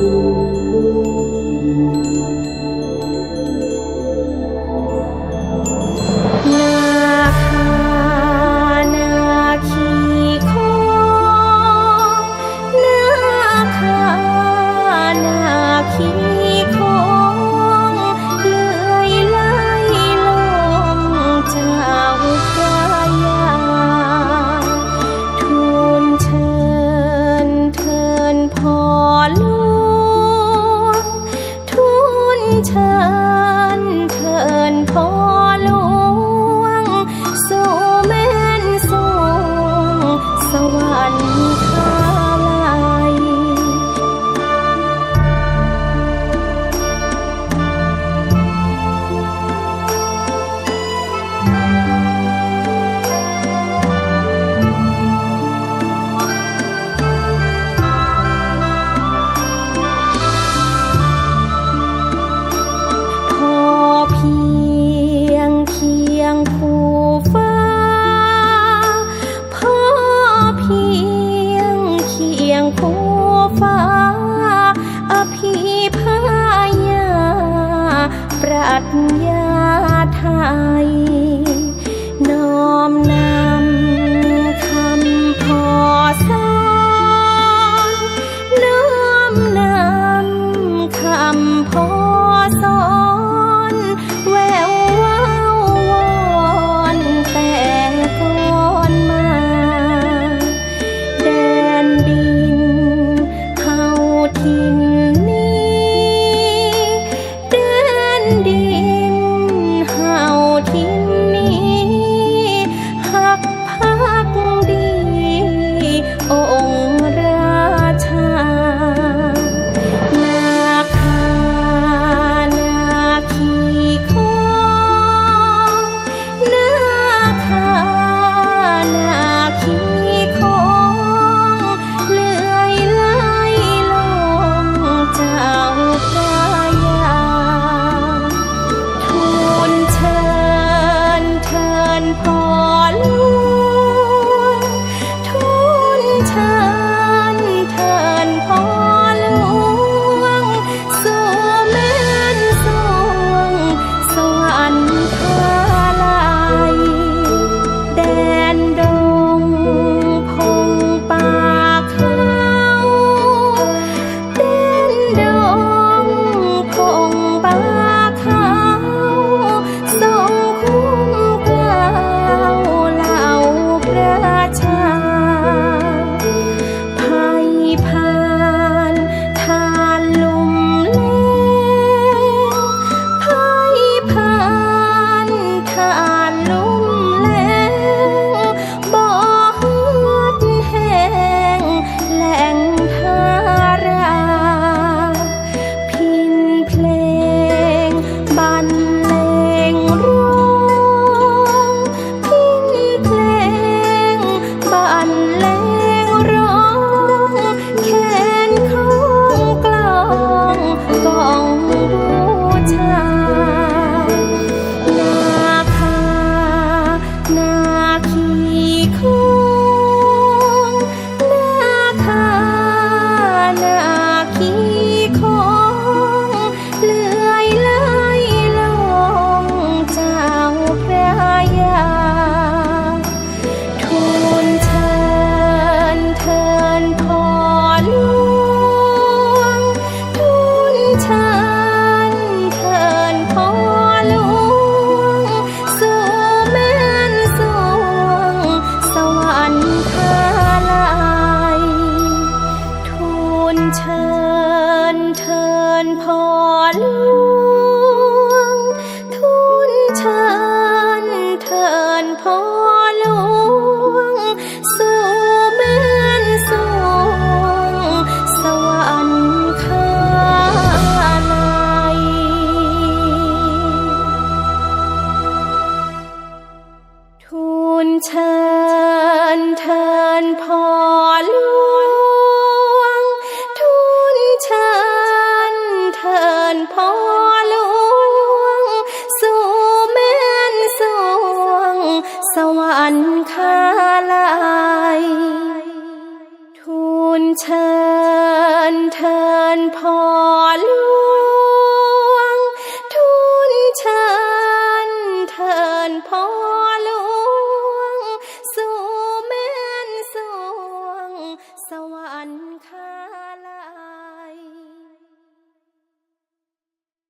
you. 他。 ญเชิญเทินพ่อหลวง ทุนเชิญเทินพ่อหลวง สู่แม่นสวง สวรรค์คาลายทุนเชิญเทินพ่อ